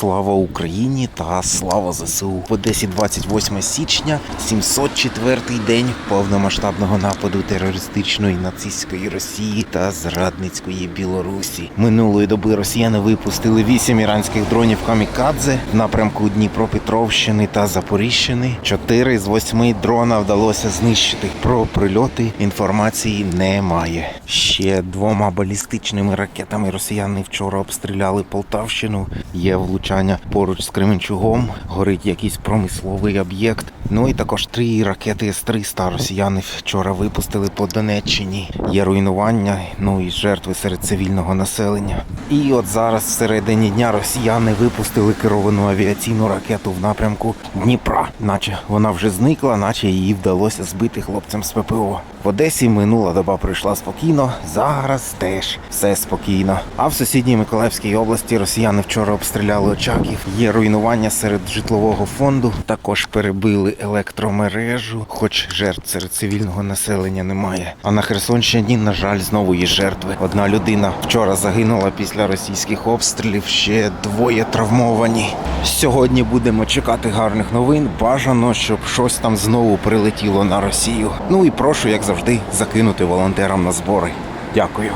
Слава Україні та слава ЗСУ. В Одесі 28 січня, 704-й день повномасштабного нападу терористичної нацистської Росії та зрадницької Білорусі. Минулої доби росіяни випустили 8 іранських дронів камікадзе в напрямку Дніпропетровщини та Запоріжжини. Чотири з восьми дрона вдалося знищити. Про прильоти інформації немає. Ще двома балістичними ракетами росіяни вчора обстріляли Полтавщину. Є влучання поруч з Кременчугом. Горить якийсь промисловий об'єкт. Ну і також три ракети С-300 росіяни вчора випустили по Донеччині. Є руйнування, ну і жертви серед цивільного населення. І от зараз всередині дня росіяни випустили керовану авіаційну ракету в напрямку Дніпра, наче вона вже зникла, наче її вдалося збити хлопцям з ППО. В Одесі минула доба пройшла спокійно. Зараз теж все спокійно. А в сусідній Миколаївській області росіяни вчора обстріляли очаків. Є руйнування серед житлового фонду. Також перебили електромережу, хоч жертв серед цивільного населення немає. А на Херсонщині, на жаль, знову є жертви. Одна людина вчора загинула після російських обстрілів. Ще двоє травмовані. Сьогодні будемо чекати гарних новин. Бажано, щоб щось там знову прилетіло на Росію. Ну і прошу, як завжди, закинути волонтерам на збори. Дякую.